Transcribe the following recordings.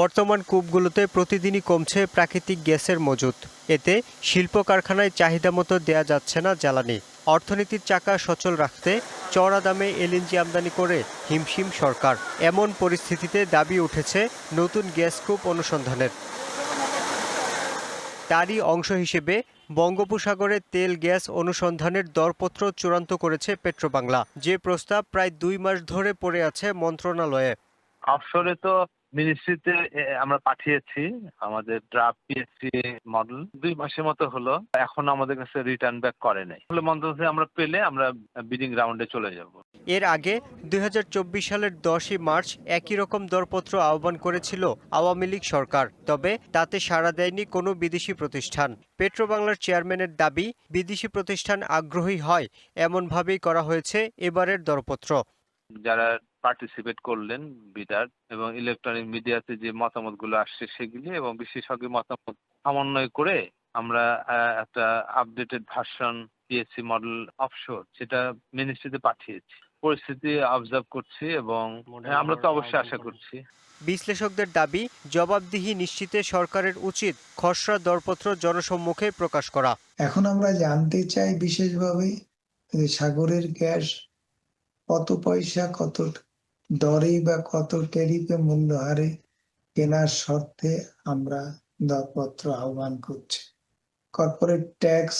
বর্তমান কূপগুলোতে প্রতিদিনই কমছে প্রাকৃতিক গ্যাসের মজুত। এতে শিল্প কারখানায় চাহিদা মতো দেয়া যাচ্ছে না জ্বালানি। অর্থনীতির চাকা সচল রাখতে চড়া দামে এলএনজি আমদানি করে হিমশিম সরকার। এমন পরিস্থিতিতে দাবি উঠেছে নতুন গ্যাস কূপ অনুসন্ধানের। তারই অংশ হিসেবে বঙ্গোপসাগরে তেল গ্যাস অনুসন্ধানের দরপত্র চূড়ান্ত করেছে পেট্রোবাংলা। যে প্রস্তাব প্রায় দুই মাস ধরে পড়ে আছে মন্ত্রণালয়ে। অফশোরে তো মিনিস্ট্রিতে আমরা পাঠিয়েছি আমাদের ড্রাফট পিএসসি মডেল দুই মাসের মতো হলো এখন আমাদের কাছে রিটার্ন ব্যাক করে নাই। ফলে মন্ত্রণালয় আমরা পেলে আমরা বিডিং রাউন্ডে চলে যাব। এর আগে দুই সালের দশই মার্চ একই রকম দরপত্র আহ্বান করেছিল আওয়ামী লীগ সরকার তবে তাতে সাড়া দেয়নি কোনো বিদেশি প্রতিষ্ঠান। পেট্রোবাংলার চেয়ারম্যানের দাবি বিদেশি প্রতিষ্ঠান আগ্রহী হয় এমনভাবেই করা হয়েছে এবারের দরপত্র। যারা পার্টিসিপেট করলেন বিডার এবং ইলেকট্রনিক মিডিয়াতে যে মতামতগুলো আসছে সেগুলি এবং বিশেষজ্ঞ মতামত সমন্বয় করে আমরা আহ, একটা updated version PSC model offshore সেটা মিনিস্ট্রিতে পাঠিয়েছি। পরিস্থিতি অবজার্ভ করছি এবং আমরা তো অবশ্যই আশা করছি। বিশ্লেষকদের দাবি জবাবদিহি নিশ্চিতে সরকারের উচিত খসড়া দরপত্র জনসম্মুখে প্রকাশ করা। এখন আমরা জানতে চাই বিশেষভাবে সাগরের গ্যাস কত পয়সা কত দরে বা কত ট্যারিফে মূল্য হারে কেনার শর্তে আমরা দরপত্র আহ্বান করছি। কর্পোরেট ট্যাক্স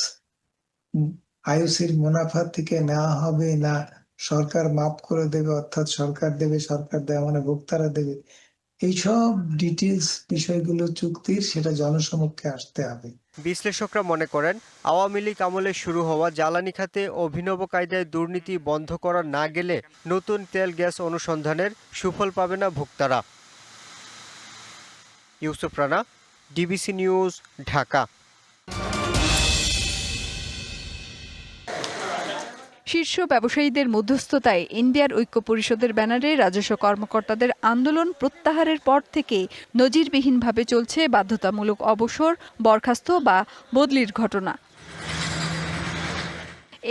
আইওসির মুনাফা থেকে নেওয়া হবে না, সরকার মাফ করে দেবে, অর্থাৎ সরকার দেবে, সরকার দেয় মানে ভোক্তারা দেবে। এইসব ডিটেলস বিষয়গুলো চুক্তির, সেটা জনসমক্ষে আসতে হবে। বিশ্লেষকরা মনে করেন, আওয়ামী লীগ আমলে শুরু হওয়া জ্বালানি খাতে অভিনব কায়দায় দুর্নীতি বন্ধ করা না গেলে নতুন তেল গ্যাস অনুসন্ধানের সুফল পাবে না ভোক্তারা। Yusuf Rana, DBC news, Dhaka. শীর্ষ ব্যবসায়ীদের মধ্যস্থতায় ইন্ডিয়ার ঐক্য পরিষদের ব্যানারে রাজস্ব কর্মকর্তাদের আন্দোলন প্রত্যাহারের পর থেকে নজিরবিহীনভাবে চলছে বাধ্যতামূলক অবসর, বরখাস্ত বা বদলির ঘটনা।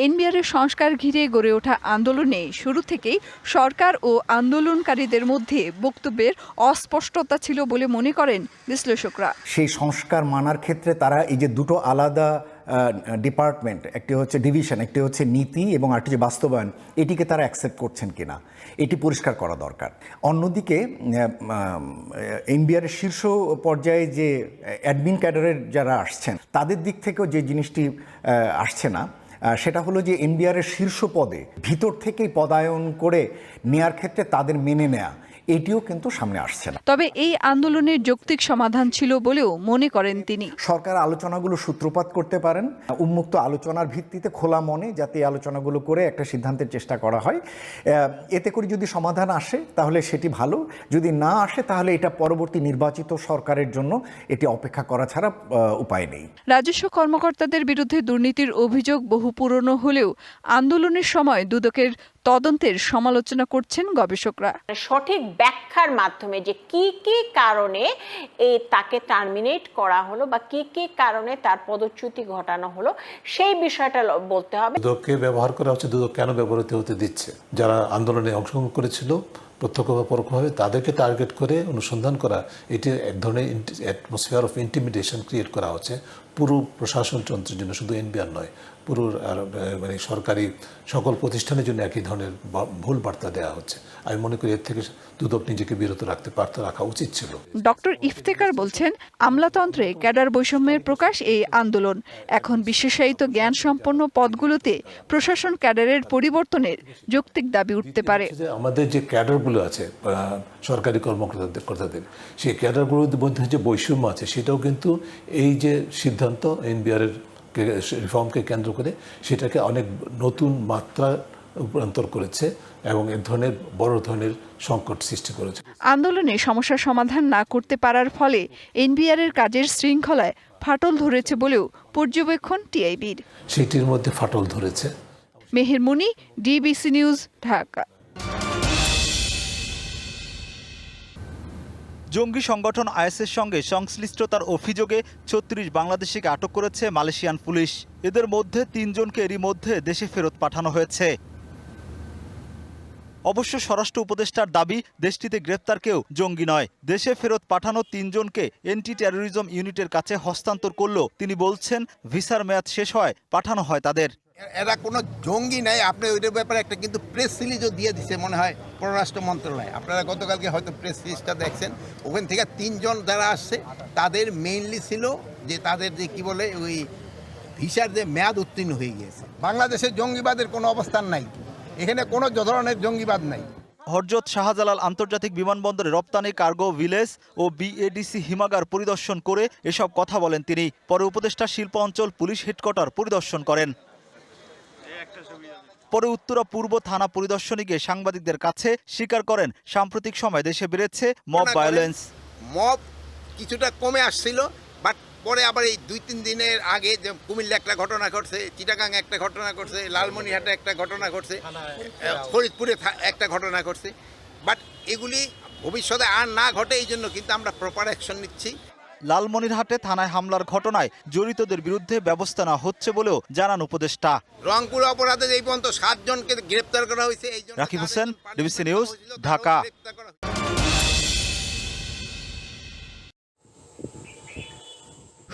এনবিআরের সংস্কার ঘিরে গড়ে ওঠা আন্দোলনে শুরু থেকেই সরকার ও আন্দোলনকারীদের মধ্যে বক্তব্যের অস্পষ্টতা ছিল বলে মনে করেন বিশ্লেষকরা। সেই সংস্কার মানার ক্ষেত্রে তারা এই যে দুটো আলাদা ডিপার্টমেন্ট একটি হচ্ছে ডিভিশন একটি হচ্ছে নীতি এবং আরেকটি যে বাস্তবায়ন, এটিকে তারা অ্যাকসেপ্ট করছেন কিনা, এটি পরিষ্কার করা দরকার। অন্যদিকে এনবিআরের শীর্ষ পর্যায়ে যে অ্যাডমিন ক্যাডারের যারা আসছেন, তাদের দিক থেকেও যে জিনিসটি আসছে না সেটা হলো যে এনবিআরের শীর্ষ পদে, ভিতর থেকেই পদায়ন করে নেয়ার ক্ষেত্রে তাদের মেনে নেয়া এটিও কিন্তু সামনে আসছে না। তবে এই আন্দোলনের যৌক্তিক সমাধান ছিল বলেও মনে করেন তিনি। সরকার আলোচনাগুলো সূত্রপাত করতে পারেন উন্মুক্ত আলোচনার ভিত্তিতে খোলা মনে যাতে এই আলোচনাগুলো করে একটা সিদ্ধান্তের চেষ্টা করা হয়। এতে করে যদি সমাধান আসে তাহলে সেটি ভালো যদি না আসে তাহলে এটা পরবর্তী নির্বাচিত সরকারের জন্য এটি অপেক্ষা করা ছাড়া উপায় নেই। রাজস্ব কর্মকর্তাদের বিরুদ্ধে দুর্নীতির অভিযোগ বহু পুরনো হলেও আন্দোলনের সময় দুদকের তদন্তের সমালোচনা করছেন গবেষকরা। সঠিক ব্যাখ্যার মাধ্যমে যে কি কি কারণে এই তাকে টার্মিনেট করা হলো বা কি কি কারণে তার পদচ্যুতি ঘটানো হলো সেই বিষয়টা বলতে হবে। দুদককে ব্যবহার করা হচ্ছে দুদক কেন ব্যবহৃত হতে দিচ্ছে? যারা আন্দোলনে অংশগ্রহণ করেছিল প্রত্যক্ষ বা পরোক্ষভাবে তাদেরকে টার্গেট করে অনুসন্ধান করা এটি এক ধরনের অ্যাটমসফিয়ার অফ ইন্টিমিডেশন ক্রিয়েট করা হচ্ছে। পুরো প্রশাসন যন্ত্রের জন্য শুধু এনবিআর নয় পুরো মানে সরকারি সকল প্রতিষ্ঠানের জন্য একই ধরনের ভুল বার্তা দেওয়া হচ্ছে। আমি মনে করি এর থেকে দুদক নিজেকে বিরত রাখতে পারত রাখা উচিত ছিল। ডক্টর ইফতেকার বলছেন আমলাতন্ত্রে ক্যাডার বৈষম্যের প্রকাশ এই আন্দোলন। এখন বিশেষায়িত জ্ঞান সম্পন্ন পদগুলোতে প্রশাসন ক্যাডারের পরিবর্তনের যৌক্তিক দাবি উঠতে পারে। আমাদের যে ক্যাডারগুলো আছে সরকারি কর্মকর্তাদের কর্তাদের সেই ক্যাডারগুলোর মধ্যে যে বৈষম্য আছে সেটাও কিন্তু এই যে সিদ্ধান্ত এনবিআরের রিফর্মকে কেন্দ্র করে সেটাকে অনেক নতুন মাত্রা রূপান্তর করেছে এবং এ ধরনের বড় ধরনের সংকট সৃষ্টি করেছে। আন্দোলনে সমস্যার সমাধান না করতে পারার ফলে এনবিআরের কাজের শৃঙ্খলায় ফাটল ধরেছে বলেও পর্যবেক্ষণ টিআইবির। সেটির মধ্যে ফাটল ধরেছে। মেহের মুনি ডিবিসি নিউজ ঢাকা। জঙ্গি সংগঠন আইএসের সঙ্গে সংশ্লিষ্টতার অভিযোগে ছত্রিশ বাংলাদেশিকে আটক করেছে মালয়েশিয়ান পুলিশ। এদের মধ্যে তিনজনকে এরই মধ্যে দেশে ফেরত পাঠানো হয়েছে। অবশ্য স্বরাষ্ট্র উপদেষ্টার দাবি, দেশটিতে গ্রেপ্তার কেউ জঙ্গি নয়। দেশে ফেরত পাঠানো তিনজনকে এন্টি টেরোরিজম ইউনিটের কাছে হস্তান্তর করলেও তিনি বলছেন, ভিসার মেয়াদ শেষ হয়, পাঠানো হয় তাদের। এরা কোনো জঙ্গি নাই, আপনি ওইটার ব্যাপারে একটা কিন্তু প্রেস রিলিজও দিয়ে দিছে, মনে হয় পররাষ্ট্র মন্ত্রণালয়। আপনারা গতকালকে হয়তো প্রেস রিলিজটা দেখছেন। ওখান থেকে তিনজন যারা আসছে, তাদের মেইনলি ছিল যে তাদের যে কি বলে, ওই ভিসার যে মেয়াদ উত্তীর্ণ হয়ে গিয়েছে। বাংলাদেশে জঙ্গিবাদের কোনো অবস্থান নাই। এখানে কোনো ধরনের জঙ্গিবাদ নাই। হরজত শাহজালাল আন্তর্জাতিক বিমানবন্দরে রপ্তানি কার্গো ভিলেজ ও বিএডিসি হিমাগার পরিদর্শন করে এসব কথা বলেন তিনি। পরে উপদেষ্টা শিল্প অঞ্চল পুলিশ হেডকোয়ার্টার পরিদর্শন করেন। পরে উত্তরা পূর্ব থানা পরিদর্শনে গিয়ে সাংবাদিকদের কাছে স্বীকার করেন। সাম্প্রতিক সময় দেশে বেড়েছে মব ভায়োলেন্স মব কিছুটা কমে আসছিল পরে আবার এই দুই তিন দিনের আগে যে কুমিল্লা একটা ঘটনা ঘটছে চিটাগাং একটা ঘটনা ঘটছে লালমনিহাটে একটা ঘটনা ঘটছে ফরিদপুরে একটা ঘটনা ঘটছে। বাট এগুলি ভবিষ্যতে আর না ঘটে এই জন্য কিন্তু আমরা প্রপার অ্যাকশন নিচ্ছি। লালমনিরহাটে থানায় হামলার ঘটনায় জড়িতদের বিরুদ্ধে ব্যবস্থা নেওয়া হচ্ছে বলেও জানান উপদেষ্টা। রংপুর অপরাধে এই পর্যন্ত সাতজনকে গ্রেপ্তার করা হয়েছে এই জন্য রাকিব হোসেন, ডিবিসি নিউজ, ঢাকা।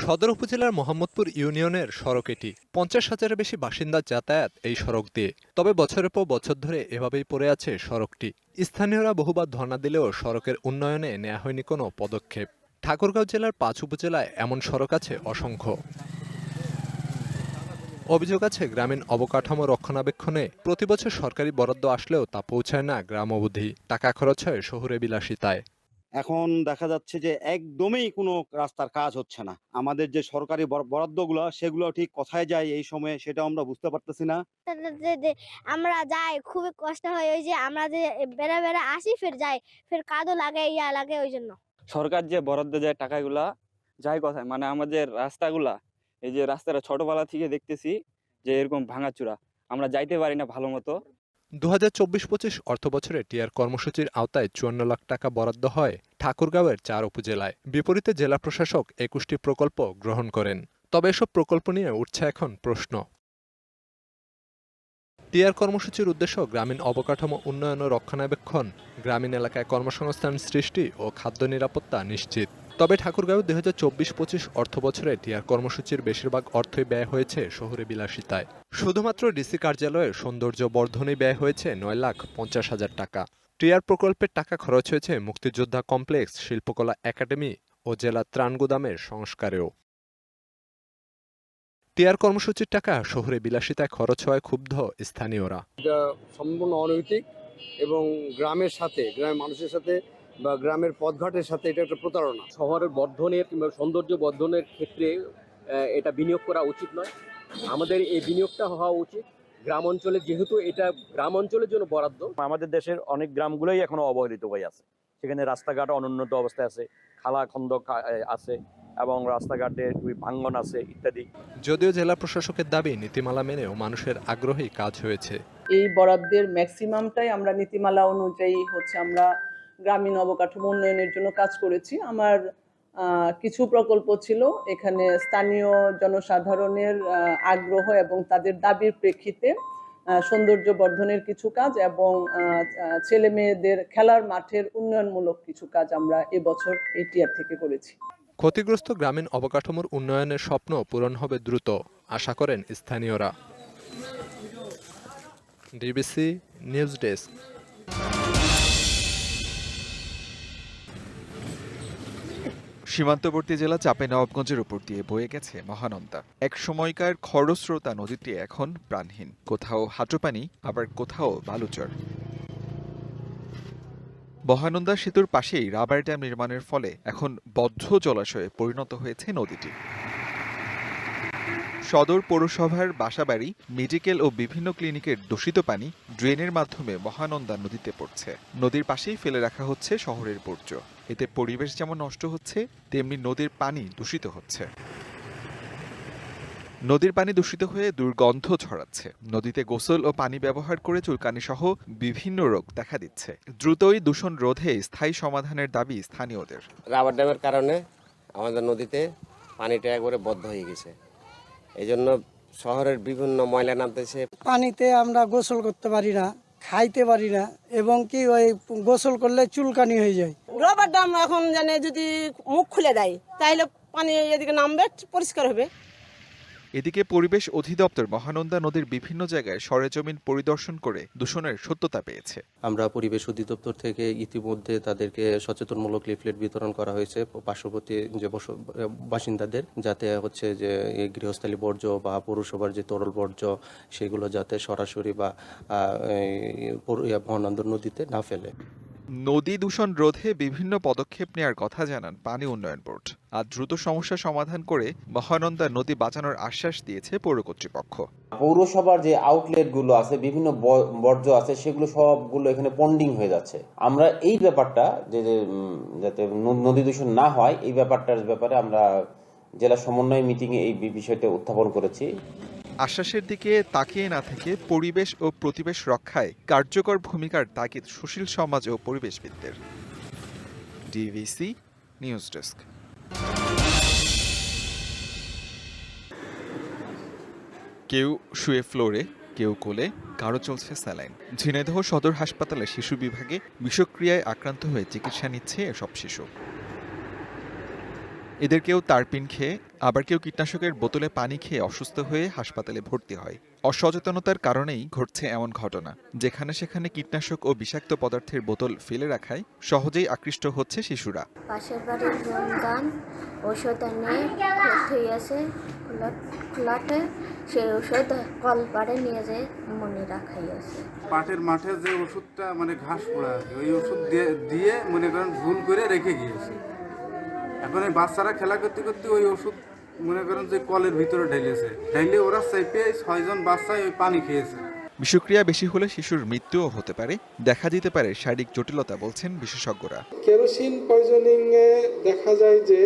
সদর উপজেলার মোহাম্মদপুর ইউনিয়নের সড়ক এটি। পঞ্চাশ হাজারের বেশি বাসিন্দা যাতায়াত এই সড়ক দিয়ে। তবে বছরের পর বছর ধরে এভাবেই পড়ে আছে সড়কটি। স্থানীয়রা বহুবার ধর্ণা দিলেও সড়কের উন্নয়নে নেওয়া হয়নি কোনো পদক্ষেপ। ঠাকুরগাঁও জেলার পাঁচ উপজেলায় এমন সড়ক আছে অসংখ্য। অভিযোগ আছে, গ্রামীণ অবকাঠামো রক্ষণাবেক্ষণে প্রতি বছর সরকারি বরাদ্দ আসলেও তা পৌঁছায় না গ্রাম অবধি। টাকা খরচ হয় শহুরে বিলাসিতায়। এখন দেখা যাচ্ছে যে একদমই কোনো রাস্তার কাজ হচ্ছে না। আমাদের যে সরকারি বর- বরাদ্দগুলো সেগুলো ঠিক কোথায় যায় এই সময়ে সেটা আমরা বুঝতে পারতেছি না। যে যে আমরা যাই খুবই কষ্ট হয় ওই যে আমরা যে বেড়া বেড়া আসি ফের যাই ফের কাদও লাগে ইয়া লাগে ওই জন্য। সরকার যে বরাদ্দ যায় টাকাগুলা যায় কোথায় মানে আমাদের রাস্তাগুলা এই যে রাস্তাটা ছোটবেলা থেকে দেখতেছি যে এরকম ভাঙাচুরা আমরা যাইতে পারি না ভালো মতো দু হাজার চব্বিশ পঁচিশ অর্থ বছরে টিআর কর্মসূচির আওতায় চুয়ান্ন লাখ টাকা বরাদ্দ হয় ঠাকুরগাঁওয়ের চার উপজেলায় বিপরীতে জেলা প্রশাসক একুশটি প্রকল্প গ্রহণ করেন। তবে এসব প্রকল্প নিয়ে উঠছে এখন প্রশ্ন। টিআর কর্মসূচির উদ্দেশ্য গ্রামীণ অবকাঠামো উন্নয়ন ও রক্ষণাবেক্ষণ, গ্রামীণ এলাকায় কর্মসংস্থান সৃষ্টি ও খাদ্য নিরাপত্তা নিশ্চিত। তবে ঠাকুরগাঁও দুই হাজার চব্বিশ পঁচিশ অর্থ বছরে টিআর কর্মসূচির বেশিরভাগ অর্থই ব্যয় হয়েছে শহুরে বিলাসিতায়। শুধুমাত্র ডিসি কার্যালয়ে সৌন্দর্য বর্ধনে ব্যয় হয়েছে নয় লাখ পঞ্চাশ হাজার টাকা। টিআর প্রকল্পের টাকা খরচ হয়েছে মুক্তিযোদ্ধা কমপ্লেক্স শিল্পকলা একাডেমি ও জেলা ত্রাণ গুদামের সংস্কারেও। টিআর কর্মসূচির টাকা শহরে বিলাসিতায় খরচ হয় ক্ষুব্ধ স্থানীয়রা। এটা সম্পূর্ণ অনৈতিক এবং গ্রামের সাথে গ্রামের মানুষের সাথে বা গ্রামের পথঘাটের সাথে এটা একটা প্রতারণা। শহরের বর্ধনের কিংবা সৌন্দর্য বর্ধনের ক্ষেত্রে এটা বিনিয়োগ করা উচিত নয়। আমাদের এই বিনিয়োগটা হওয়া উচিত। গ্রাম অঞ্চলে যেহেতু এটা গ্রাম অঞ্চলের জন্য বরাদ্দ আমাদের দেশের অনেক গ্রামগুলোই এখনও অবহেলিত হয়ে আছে। সেখানে রাস্তাঘাট অনুন্নত অবস্থায় আছে খালা খন্দ আছে এবং রাস্তাঘাটে ভাঙ্গন আছে ইত্যাদি। যদিও জেলা প্রশাসকের দাবি নীতিমালা মেনেও মানুষের আগ্রহী কাজ হয়েছে। এই বরাদ্দের ম্যাক্সিমামটাই আমরা নীতিমালা অনুযায়ী হচ্ছে আমরা গ্রামীণ অবকাঠামো উন্নয়নের জন্য কাজ করেছি। আমার কিছু প্রকল্প ছিল। এখানে স্থানীয় জনসাধারণের আগ্রহ এবং তাদের দাবির প্রেক্ষিতে সৌন্দর্য বর্ধনের কিছু কাজ এবং ছেলে মেয়েদের খেলার মাঠের উন্নয়নমূলক কিছু কাজ আমরা এবছর এই টিআর থেকে করেছি। ক্ষতিগ্রস্ত গ্রামীণ অবকাঠামোর উন্নয়নের স্বপ্ন পূরণ হবে দ্রুত, আশা করেন স্থানীয়রা। DBC news desk. সীমান্তবর্তী জেলা চাপে নবাবগঞ্জের উপর দিয়ে বয়ে গেছে মহানন্দা। এক সময়কার খরস্রোতা নদীটি এখন প্রাণহীন। কোথাও হাঁটুপানি, আবার কোথাও বালুচর। মহানন্দা সেতুর পাশেই রাবার ড্যাম নির্মাণের ফলে এখন বদ্ধ জলাশয়ে পরিণত হয়েছে নদীটি। সদর পৌরসভার বাসাবাড়ি, মেডিকেল ও বিভিন্ন ক্লিনিকের দূষিত পানি ড্রেনের মাধ্যমে মহানন্দা নদীতে পড়ছে। নদীর পাশেই ফেলে রাখা হচ্ছে শহরের বর্জ্য। এতে পরিবেশ যেমন নষ্ট হচ্ছে, তেমনি নদীর পানি দূষিত হচ্ছে। নদীর পানি দূষিত হয়ে দুর্গন্ধ ছড়াচ্ছে। নদীতে গোসল ও পানি ব্যবহার করে চুলকানি সহ বিভিন্ন রোগ দেখা দিচ্ছে। দ্রুতই দূষণ রোধে স্থায়ী সমাধানের দাবি স্থানীয়দের। রাবার ড্যামের কারণে আমাদের নদীতে পানিটা একবারে বদ্ধ হয়ে গেছে। এই জন্য শহরের বিভিন্ন ময়লা নামতেছে পানিতে আমরা গোসল করতে পারি না খাইতে পারি না এবং কি ওই গোসল করলে চুলকানি হয়ে যায়। রবার ডাম এখন জানে যদি মুখ খুলে দেয় তাহলে পানি এদিকে নামবে পরিষ্কার হবে। এদিকে পরিবেশ অধিদপ্তর মহানন্দা নদীর বিভিন্ন জায়গায় সরেজমিন পরিদর্শন করে দূষণের সত্যতা পেয়েছে। আমরা পরিবেশ অধিদপ্তর থেকে ইতিমধ্যে তাদেরকে সচেতনমূলক লিফলেট বিতরণ করা হয়েছে পার্শ্ববর্তী যে বস- বাসিন্দাদের যাতে হচ্ছে যে গৃহস্থালী বর্জ্য বা পৌরসভার যে তরল বর্জ্য সেগুলো যাতে সরাসরি বা আহ, এই পৌর- ইয়া, মহানন্দা নদীতে না ফেলে। নদী দূষণ রোধে বিভিন্ন পদক্ষেপ নেওয়ার কথা জানান পানি উন্নয়ন বোর্ড আর দ্রুত সমস্যা সমাধান করে মহানন্দা নদী বাঁচানোর আশ্বাস দিয়েছে পৌর কর্তৃপক্ষ। পৌরসভার যে আউটলেটগুলো আছে, বিভিন্ন বর্জ্য আছে, সেগুলো সবগুলো এখানে পন্ডিং হয়ে যাচ্ছে। আমরা এই ব্যাপারটা যে যাতে নদী দূষণ না হয়, এই ব্যাপারটার ব্যাপারে আমরা জেলা সমন্বয় মিটিং এ এই বিষয়টা উত্থাপন করেছি। আশ্বাসের দিকে তাকিয়ে না থেকে পরিবেশ ও প্রতিবেশ রক্ষায় কার্যকর ভূমিকার তাগিদ সুশীল সমাজ ও পরিবেশবিদদের। DBC news desk. কেউ শুয়ে ফ্লোরে, কেউ কোলে, কারও চলছে স্যালাইন। ঝিনাইদহ সদর হাসপাতালে শিশু বিভাগে বিষক্রিয়ায় আক্রান্ত হয়ে চিকিৎসা নিচ্ছে এসব শিশু। এদের কেউ তারপিন খেয়ে আবার কেউ কীটনাশকের বোতলে পানি খেয়ে অসুস্থ হয়ে হাসপাতালে ভর্তি হয়। অসচেতনতার কারণেই ঘটছে এমন ঘটনা যেখানে সেখানে কীটনাশক ও বিষাক্ত পদার্থের বোতল ফেলে রাখায় সহজেই আকৃষ্ট হচ্ছে শিশুরা। পাশের বাড়ির এনে আছে খোলাটে সেই ওষুধ নিয়ে যেয়ে মনে রাখাই আছে পাটের মাঠে যে ওষুধটা মানে ঘাস পোড়া কি, ওই ওষুধ দিয়ে দিয়ে মনে করেন ভুল করে রেখে গিয়েছে। এখন এই বাচ্চারা খেলা করতে করতে ওই ওষুধ মনে করেন যে কলের ভিতরে ঢেলেছে ঢেলে ওরা চেপে ছয়জন বাচ্চায় ওই পানি খেয়েছে। বিষক্রিয়া বেশি হলে শিশুর মৃত্যুও হতে পারে। দেখা দিতে পারে শারীরিক জটিলতা বলছেন বিশেষজ্ঞরা। কেরোসিন পয়জনিং এ দেখা যায় যে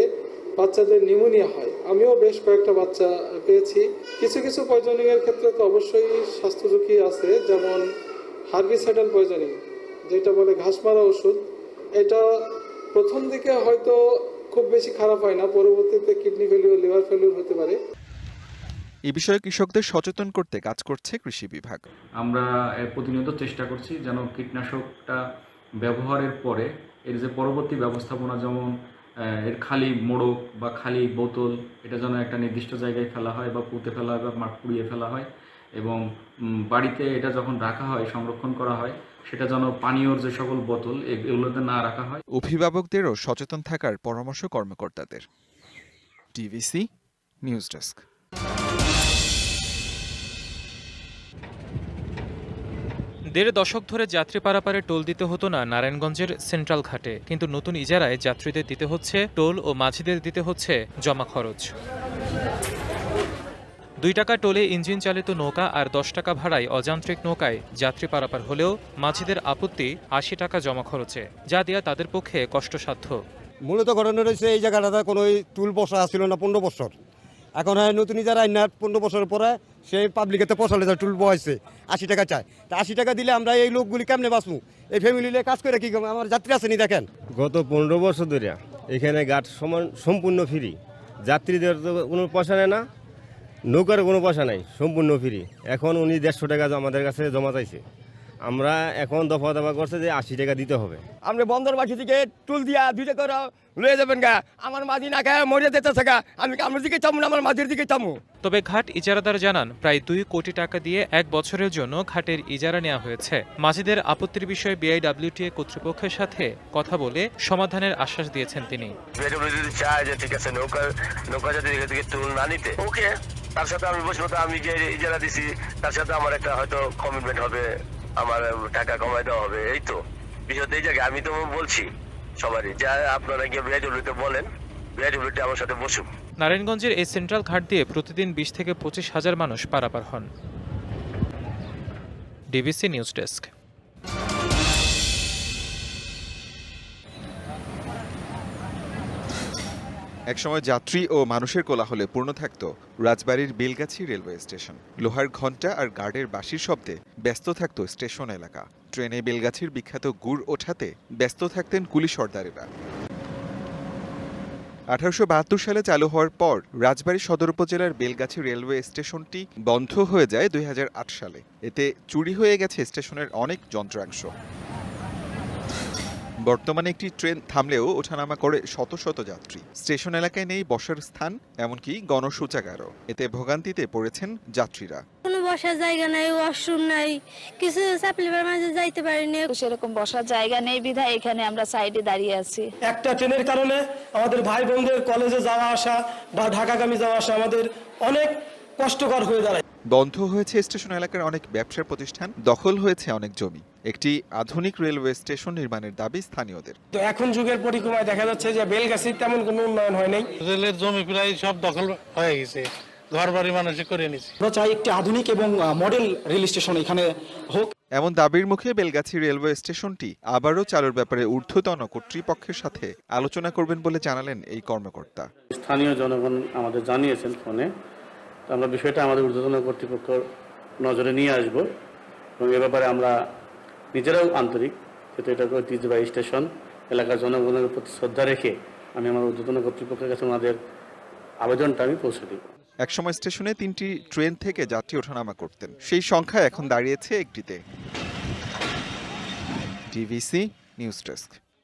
বাচ্চাদের নিউমোনিয়া হয়। আমিও বেশ কয়েকটা বাচ্চা পেয়েছি। কিছু কিছু পয়জনিং এর ক্ষেত্রে তো অবশ্যই স্বাস্থ্য ঝুঁকি আছে যেমন হার্বিসাইডাল পয়জনিং যেটা বলে ঘাস মারা ওষুধ। এটা প্রথম দিকে হয়তো খুব বেশি খারাপ হয় না পরবর্তীতে কিডনি ফেলিওর লিভার ফেলিওর হতে পারে। এ বিষয়ে কৃষকদের সচেতন করতে কাজ করছে কৃষি বিভাগ। আমরা প্রতিনিয়ত চেষ্টা করছি যেন কীটনাশকটা ব্যবহারের পরে এর যে পরবর্তী ব্যবস্থাপনা যেমন এর খালি মোড়ক বা খালি বোতল এটা যেন একটা নির্দিষ্ট জায়গায় ফেলা হয় বা পুঁতে ফেলা হয় বা মাঠ পুড়িয়ে ফেলা হয়। এবং বাড়িতে এটা যখন রাখা হয় সংরক্ষণ করা হয় সেটা যেন পানীয়র যে সকল বোতল এগুলোতে না রাখা হয়। অভিভাবকদেরও সচেতন থাকার পরামর্শ কর্মকর্তাদের। DBC news desk. দেড় দশক ধরে যাত্রী পারাপারে টোল দিতে হতো না নারায়ণগঞ্জের সেন্ট্রাল ঘাটে। কিন্তু নতুন ইজারায় যাত্রীদের দিতে হচ্ছে টোল ও মাঝিদের দিতে হচ্ছে জমা খরচ। দুই টাকা টোলে ইঞ্জিন চালিত নৌকা আর দশ টাকা ভাড়ায় অযান্ত্রিক নৌকায় যাত্রী পারাপার হলেও মাঝিদের আপত্তি আশি টাকা জমা খরচে যা দেয়া তাদের পক্ষে কষ্টসাধ্য। মূলত ঘটনা রয়েছে এই জায়গাটাতে কোনো টুল বসা ছিল না পনেরো বছর। এখন হয় নতুন যারা আইনার পনেরো বছর পরে সেই পাবলিকেতে পৌঁছালে যায় টুল বসাইছে আশি টাকা চায়। তা আশি টাকা দিলে আমরা এই লোকগুলি কেমনে বাঁচবো? এই ফ্যামিলি নিয়ে কাজ করে কি করব? আমার যাত্রী আসেনি দেখেন। গত পনেরো বছর ধরে এখানে ঘাট সমান সম্পূর্ণ ফ্রি যাত্রীদের তো কোনো পয়সা নেয় না। নৌকার কোনো পয়সা নাই সম্পূর্ণ ফ্রি এখন উনি দেড়শো টাকা আমাদের কাছে জমা চাইছে। আমরা এখন দফা দফা করছে যে আশি টাকা দিতে হবে। আপনি বন্দর বাকি থেকে টুল দিয়া দুই টাকা লয়ে যাবেন গা। আমার মাঝি না খায় মরে যেতেছে গা। আমি আমার দিকে চামু না আমার মাঝির দিকে চামু? তবে ঘাট ইজারাদার জানান প্রায় দুই কোটি টাকা দিয়ে এক বছরের জন্য ঘাটের ইজারা নেওয়া হয়েছে। মাঝিদের আপত্তির বিষয়ে বিআইডব্লিউটিএ কর্তৃপক্ষের সাথে কথা বলে সমাধানের আশ্বাস দিয়েছেন তিনি। যদি চায় যে ঠিক আছে নৌকা নৌকা যদি টুল না নিতে। ওকে তার সাথে আমি বসবো তো আমি যে ইজারা দিছি, তার সাথে আমার একটা হয়তো কমিটমেন্ট হবে, আমার টাকা কমাই দেওয়া হবে, এই তো। বিষয়টা এই জায়গায় আমি তো বলছি সবারই, যে আপনারা গিয়ে বিআইডব্লিউতে বলেন বিআইডব্লিউতে আমার সাথে বসুক নারায়ণগঞ্জের এই সেন্ট্রাল ঘাট দিয়ে প্রতিদিন বিশ থেকে পঁচিশ হাজার মানুষ পারাপার হন। DBC news desk. একসময় যাত্রী ও মানুষের কোলাহলে পূর্ণ থাকত রাজবাড়ির বেলগাছি রেলওয়ে স্টেশন। লোহার ঘণ্টা আর গার্ডের বাঁশির শব্দে ব্যস্ত থাকত স্টেশন এলাকা। ট্রেনে বেলগাছির বিখ্যাত গুড় ওঠাতে ব্যস্ত থাকতেন কুলি সর্দারেরা। আঠারোশো বাহাত্তর সালে চালু হওয়ার পর রাজবাড়ী সদর উপজেলার বেলগাছি রেলওয়ে স্টেশনটি বন্ধ হয়ে যায় দুই হাজার আট সালে। এতে চুরি হয়ে গেছে স্টেশনের অনেক যন্ত্রাংশ। বর্তমানে একটি ট্রেন থামলেও ওঠানামা করে শত শত যাত্রী। স্টেশন এলাকায় নেই বসার স্থান এমনকি গণশৌচাগারও। এতে ভোগান্তিতে পড়েছেন যাত্রীরা। কোনো বসার জায়গা নাই ওয়াশরুম নাই কিছু সাপ্লিমের মাঝে যাইতে পারিনি। সেরকম বসার জায়গা নেই বিধায় এখানে আমরা সাইডে দাঁড়িয়ে আছি। একটা ট্রেনের কারণে আমাদের ভাই বোনদের কলেজে যাওয়া আসা বা ঢাকাগামী যাওয়া আসা আমাদের অনেক কষ্টকর হয়ে দাঁড়ায়। বন্ধ হয়েছে স্টেশন এলাকার অনেক ব্যবসার প্রতিষ্ঠান দখল হয়েছে অনেক জমি। একটি আধুনিক রেলওয়ে স্টেশন নির্মাণের দাবি স্থানীয়দের। তো এখন যুগের পরিক্রমায় দেখা যাচ্ছে যে বেলগাছির তেমন কোনো উন্নয়ন হয় নাই। রেলের জমি প্রায় সব দখল হয়ে গেছে। ঘর বাড়ি মানুষে করে নিছে। আমরা চাই একটি আধুনিক এবং মডেল রেল স্টেশন এখানে হোক। এমন দাবির মুখে বেলগাছি রেলওয়ে স্টেশনটি আবারও চালুর ব্যাপারে ঊর্ধ্বতন কর্তৃপক্ষের সাথে আলোচনা করবেন বলে জানালেন এই কর্মকর্তা। স্থানীয় জনগণ আমাদের জানিয়েছেন ফোনে তো আমরা বিষয়টা আমাদের ঊর্ধ্বতন কর্তৃপক্ষ নজরে নিয়ে আসব এবং এ ব্যাপারে আমরা নিজেরাও আন্তরিক, যেহেতু এটা ঐতিহ্যবাহী স্টেশন, এলাকার জনগণের প্রতি শ্রদ্ধা রেখে আমি আমার ঊর্ধ্বতন কর্তৃপক্ষের কাছে ওনাদের আবেদনটা আমি পৌঁছে দিব। একসময় স্টেশনে তিনটি ট্রেন থেকে যাত্রী ওঠানামা করতেন। সেই সংখ্যা এখন দাঁড়িয়েছে একটিতে। DBC news desk.